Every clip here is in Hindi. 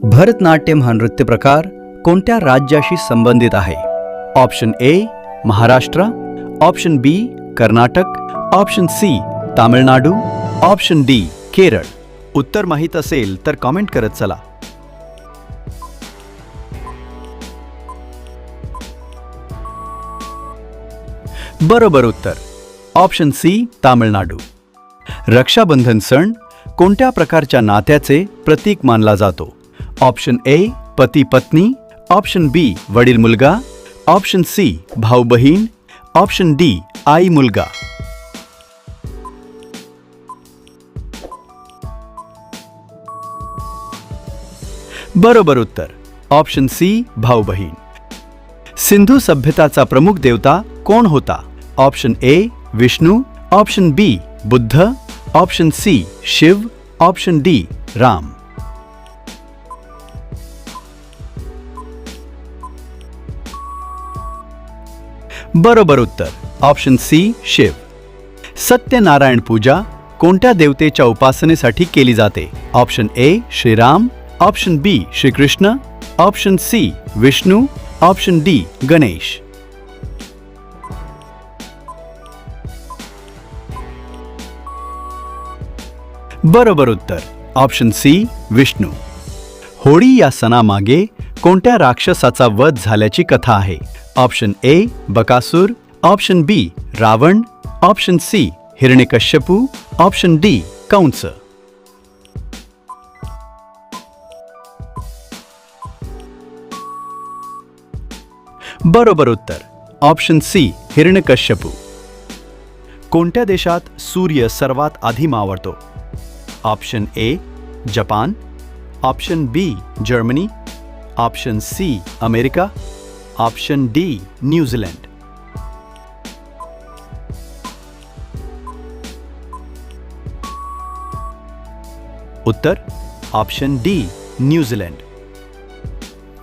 भरतनाट्यम हा नृत्य प्रकार कोणत्या राज्याशी संबंधित आहे? Option A Maharashtra. Option B Karnataka. Option C Tamil Nadu. Option D Kerala. उत्तर माहीत असेल तर कॉमेंट करत चला. बरोबर उत्तर. Option C Tamil Nadu. Rakshabandhan सण कोणत्या प्रकारच्या नात्याचे प्रतीक मानला जातो? ऑप्शन ए, पति पत्नी, ऑप्शन बी, वडील मुलगा, ऑप्शन सी, भाऊ बहीण, ऑप्शन डी, आई मुलगा। बरोबर उत्तर, ऑप्शन सी, भाऊ बहीण। सिंधू सभ्यताचा प्रमुख देवता कोण होता? Option A, Vishnu, option B, Buddha, option C, Shiva, option D, Ram. बरोबर उत्तर. ऑप्शन सी शिव सत्यनारायण पूजा कोणत्या देवतेच्या उपासनेसाठी केली जाते? Option A Shriram. Option B Shri Krishna. Option C Vishnu. Option D Ganesh. बरोबर उत्तर. Option C Vishnu. होळी या सणामागे कोणत्या राक्षसाचा वध झाल्याची कथा आहे? Option A Bakasur. Option B Ravan. Option C Hiranyakashyap. Option D Kans. बरोबर उत्तर. Option C Hiranyakashipu. कोणत्या देशात सूर्य सर्वात आधी मावळतो? Option A Japan. Option B Germany. Option C America, option D New Zealand. Uttar, option D New Zealand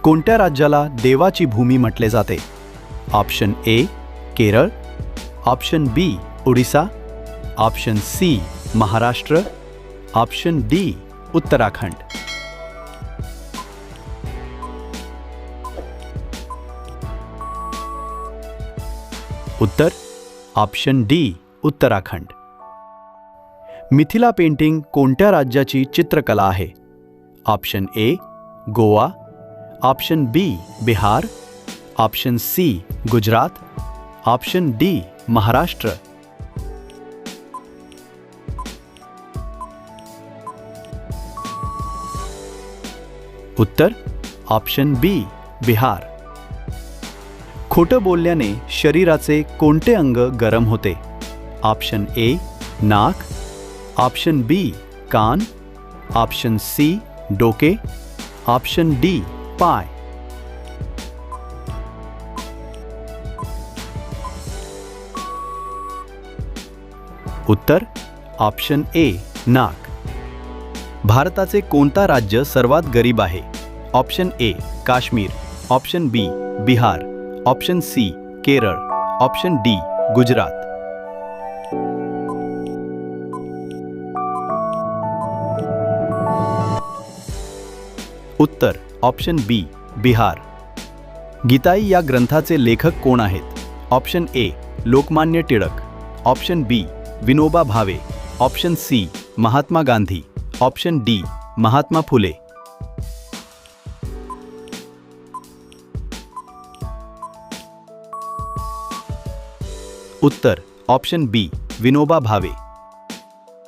कोणत्या राज्याला देवाची भूमी म्हटले जाते? Option A Kerala, option B Odisha, option C Maharashtra, option D Uttarakhand. Uttar option D Uttarakhand. Mithila painting कोणत्या राज्याची चित्रकला आहे? Option A Goa. Option B Bihar. Option C Gujarat. Option D Maharashtra. Uttar option B Bihar. खोटं बोलल्याने शरीराचे कोणते अंग गरम होते? ऑप्शन ए नाक. ऑप्शन बी कान. ऑप्शन सी डोके. ऑप्शन डी पाय. उत्तर ऑप्शन ए नाक. भारताचे कोणता राज्य सर्वात गरीब आहे? Option A Kashmir. Option B Bihar. Option C Kerala option D, Gujarat. Uttar, option B, Bihar. Gitai या ग्रंथाचे लेखक कोण आहेत? Option A, Lokmanya Tilak. Option B, Vinoba Bhave. Option C, Mahatma Gandhi. Option D, Mahatma Phule. Uttar option B Vinoba Bhave.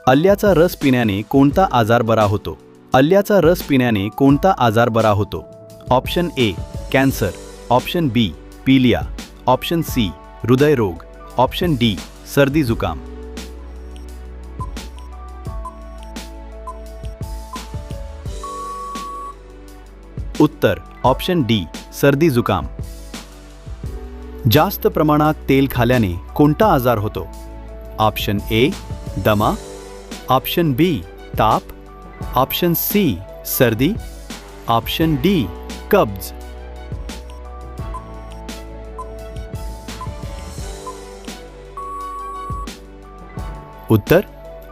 अल्ल्याचा रस पिण्याने कोणता आजार बरा होतो? अल्ल्याचा रस पिण्याने कोणता आजार बरा होतो? Option A cancer option B पीलिया. ऑप्शन सी हृदयरोग. ऑप्शन डी सर्दी जुकाम. उत्तर ऑप्शन डी सर्दी जुकाम. जास्त प्रमाणात तेल खाल्याने कोणता आजार होतो? ऑप्शन ए दमा. ऑप्शन बी ताप. ऑप्शन सी सर्दी. ऑप्शन डी कब्ज. उत्तर,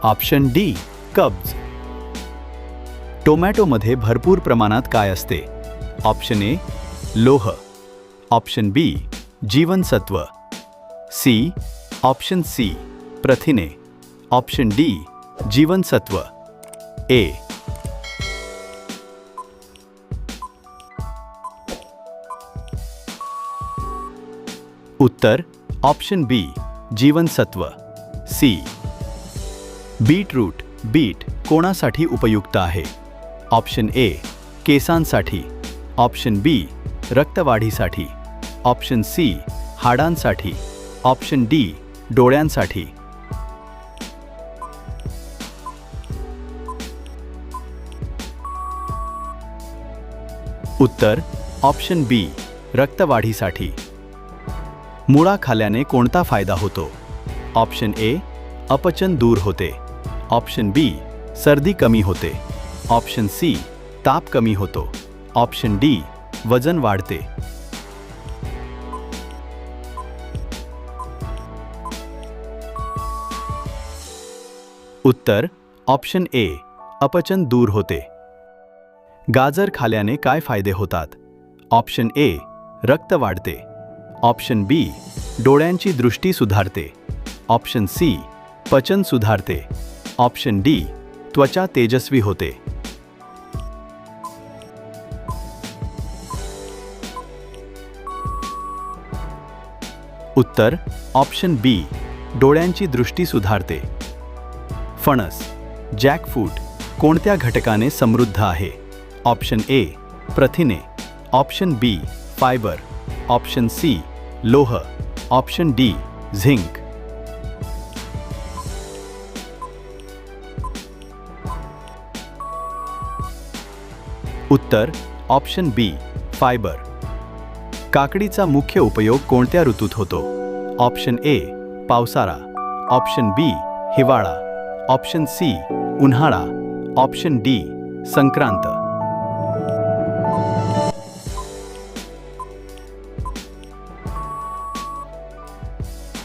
ऑप्शन डी कब्ज. टोमॅटोमध्ये भरपूर प्रमाणात काय असते? ऑप्शन ए लोह. ऑप्शन बी जीवनसत्व सी ऑप्शन सी प्रथिने। ऑप्शन डी जीवनसत्व ए उत्तर ऑप्शन बी जीवनसत्व सी बीटरूट, बीट कोणासाठी उपयुक्त आहे? ऑप्शन ए केसांसाठी। ऑप्शन बी रक्तवाढीसाठी। ऑप्शन सी, हाडांसाठी. ऑप्शन डी, डोळ्यांसाठी. उत्तर, ऑप्शन बी, रक्तवाढीसाठी. मुळा खाल्याने कोणता फ़ायदा होतो? ऑप्शन ए, अपचन दूर होते. ऑप्शन बी, सर्दी कमी होते. ऑप्शन सी, ताप कमी होतो. ऑप्शन डी, वज़न वाढते. उत्तर ऑप्शन ए अपचन दूर होते. गाजर खाल्याने काय फ़ायदे होतात? ऑप्शन ए रक्त वाढते. ऑप्शन बी डोळ्यांची दृष्टी सुधारते. ऑप्शन सी पचन सुधारते. ऑप्शन डी त्वचा तेजस्वी होते. उत्तर ऑप्शन बी डोळ्यांची दृष्टी सुधारते. फणस जॅकफ्रूट कोणत्या घटकाने समृद्ध आहे? ऑप्शन ए प्रथिने. Option B fibre option C लोह. ऑप्शन डी झिंक उत्तर ऑप्शन बी फायबर काकडीचा मुख्य उपयोग कोणत्या ऋतूत होतो? ऑप्शन ए पावसाळा. ऑप्शन बी हिवाळा. ऑप्शन सी उन्हाळा ऑप्शन डी, संक्रांत।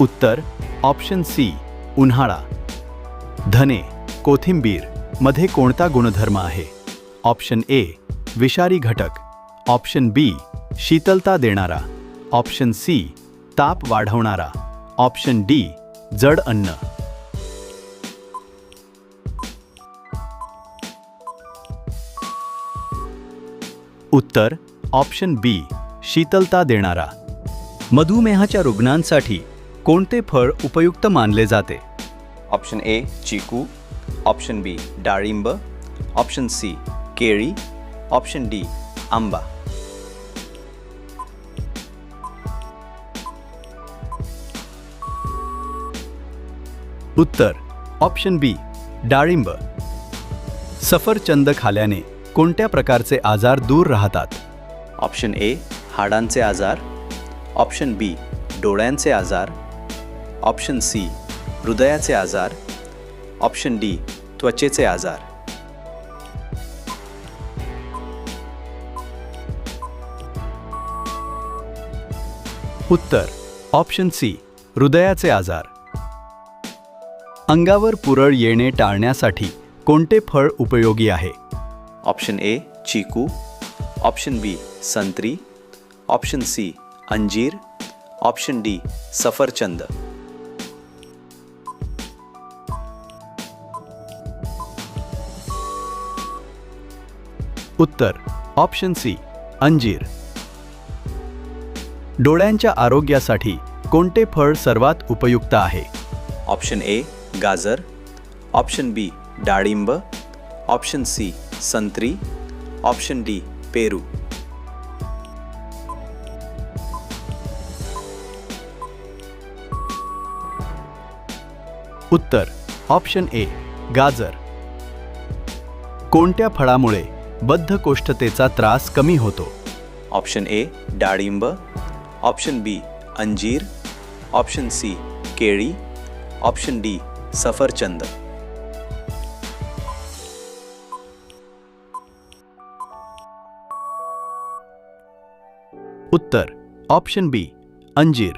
उत्तर, ऑप्शन सी उन्हाळा धने, कोथिंबीर मध्ये कोणता गुणधर्म आहे? ऑप्शन ए, विषारी घटक। ऑप्शन बी, शीतलता देणारा। ऑप्शन सी, ताप वाढवणारा। ऑप्शन डी, जड अन्न. उत्तर ऑप्शन बी शीतलता देणारा. मधुमेहाच्या रुग्णांसाठी कोणते फळ उपयुक्त मानले जाते? ऑप्शन ए चिकू. ऑप्शन बी डाळिंब. ऑप्शन सी केळी. ऑप्शन डी आंबा. उत्तर ऑप्शन बी डाळिंब. सफरचंद खाल्याने कोणत्या प्रकारचे आजार दूर राहतात? ऑप्शन ए हाडांचे आजार. ऑप्शन बी डोळ्यांचे आजार. ऑप्शन सी हृदयाचे आजार. ऑप्शन डी त्वचेचे आजार. उत्तर ऑप्शन सी हृदयाचे आजार. अंगावर पुरळ येणे टाळण्यासाठी कोणते फळ उपयोगी आहे? ऑप्शन ए चीकू ऑप्शन बी संत्री ऑप्शन सी अंजीर ऑप्शन डी सफरचंद। उत्तर ऑप्शन सी अंजीर। डोळ्यांच्या आरोग्यासाठी कोणते फळ सर्वात उपयुक्त आहे? ऑप्शन ए गाजर ऑप्शन बी डाळिंब ऑप्शन सी संत्री ऑप्शन डी पेरू. उत्तर ऑप्शन ए गाजर. कोणत्या फळामुळे बद्धकोष्ठतेचा त्रास कमी होतो? ऑप्शन ए डाळिंब. ऑप्शन बी अंजीर. ऑप्शन सी केळी. ऑप्शन डी सफरचंद. उत्तर ऑप्शन बी अंजीर.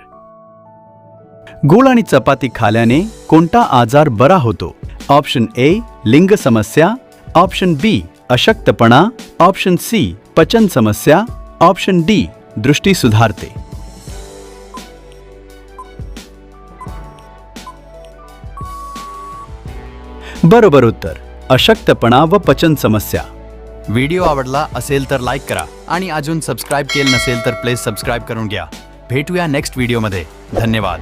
गूळ आणि चपाती खाल्याने कोणता आजार बरा होतो? ऑप्शन ए लिंग समस्या. ऑप्शन बी अशक्तपणा. ऑप्शन सी पचन समस्या. ऑप्शन डी दृष्टी सुधारते. बरोबर उत्तर, अशक्तपणा व पचन समस्या. व्हिडिओ आवडला असेल तर लाईक करा आणि अजून सबस्क्राईब केलं नसेल तर प्लीज सबस्क्राईब करून घ्या. भेटूया नेक्स्ट व्हिडिओमध्ये. धन्यवाद.